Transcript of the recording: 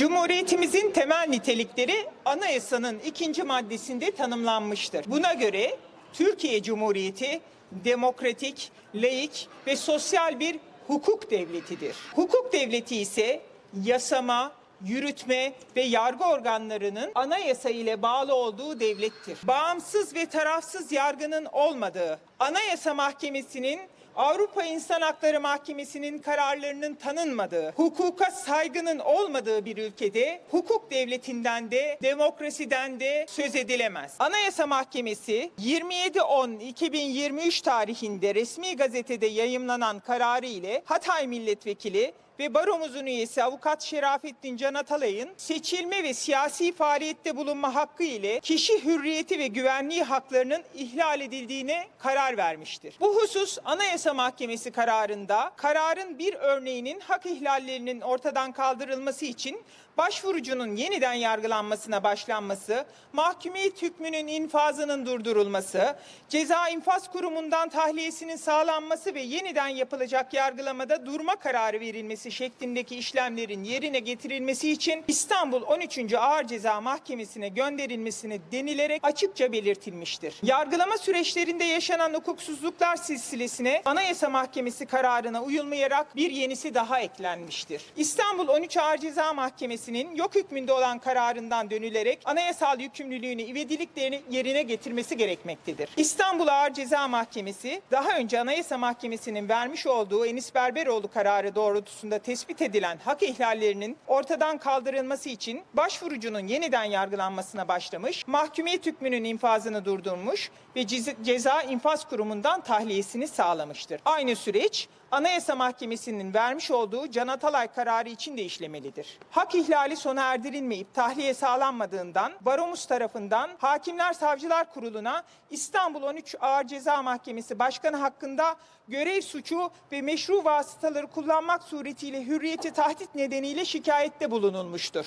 Cumhuriyetimizin temel nitelikleri anayasanın ikinci maddesinde tanımlanmıştır. Buna göre Türkiye Cumhuriyeti demokratik, laik ve sosyal bir hukuk devletidir. Hukuk devleti ise yasama, yürütme ve yargı organlarının anayasa ile bağlı olduğu devlettir. Bağımsız ve tarafsız yargının olmadığı, Anayasa Mahkemesi'nin Avrupa İnsan Hakları Mahkemesi'nin kararlarının tanınmadığı, hukuka saygının olmadığı bir ülkede hukuk devletinden de demokrasiden de söz edilemez. Anayasa Mahkemesi 27.10.2023 tarihinde resmi gazetede yayımlanan kararı ile Hatay Milletvekili ve baromuzun üyesi avukat Şerafettin Can Atalay'ın seçilme ve siyasi faaliyette bulunma hakkı ile kişi hürriyeti ve güvenliği haklarının ihlal edildiğine karar vermiştir. Bu husus Anayasa Mahkemesi kararında kararın bir örneğinin hak ihlallerinin ortadan kaldırılması için başvurucunun yeniden yargılanmasına başlanması, mahkumiyet hükmünün infazının durdurulması, ceza infaz kurumundan tahliyesinin sağlanması ve yeniden yapılacak yargılamada durma kararı verilmesi şeklindeki işlemlerin yerine getirilmesi için İstanbul 13. Ağır Ceza Mahkemesi'ne gönderilmesini denilerek açıkça belirtilmiştir. Yargılama süreçlerinde yaşanan hukuksuzluklar silsilesine Anayasa Mahkemesi kararına uyulmayarak bir yenisi daha eklenmiştir. İstanbul 13 Ağır Ceza Mahkemesi'nin yok hükmünde olan kararından dönülerek anayasal yükümlülüğünü ivediliklerini yerine getirmesi gerekmektedir. İstanbul Ağır Ceza Mahkemesi daha önce Anayasa Mahkemesi'nin vermiş olduğu Enis Berberoğlu kararı doğrultusunda tespit edilen hak ihlallerinin ortadan kaldırılması için başvurucunun yeniden yargılanmasına başlamış, mahkumiyet hükmünün infazını durdurmuş ve ceza infaz kurumundan tahliyesini sağlamıştır. Aynı süreç Anayasa Mahkemesi'nin vermiş olduğu Can Atalay kararı için de işlemelidir. Hak ihlali sona erdirilmeyip tahliye sağlanmadığından Baromuz tarafından Hakimler Savcılar Kurulu'na İstanbul 13 Ağır Ceza Mahkemesi Başkanı hakkında görev suçu ve meşru vasıtaları kullanmak suretiyle hürriyeti tahdit nedeniyle şikayette bulunulmuştur.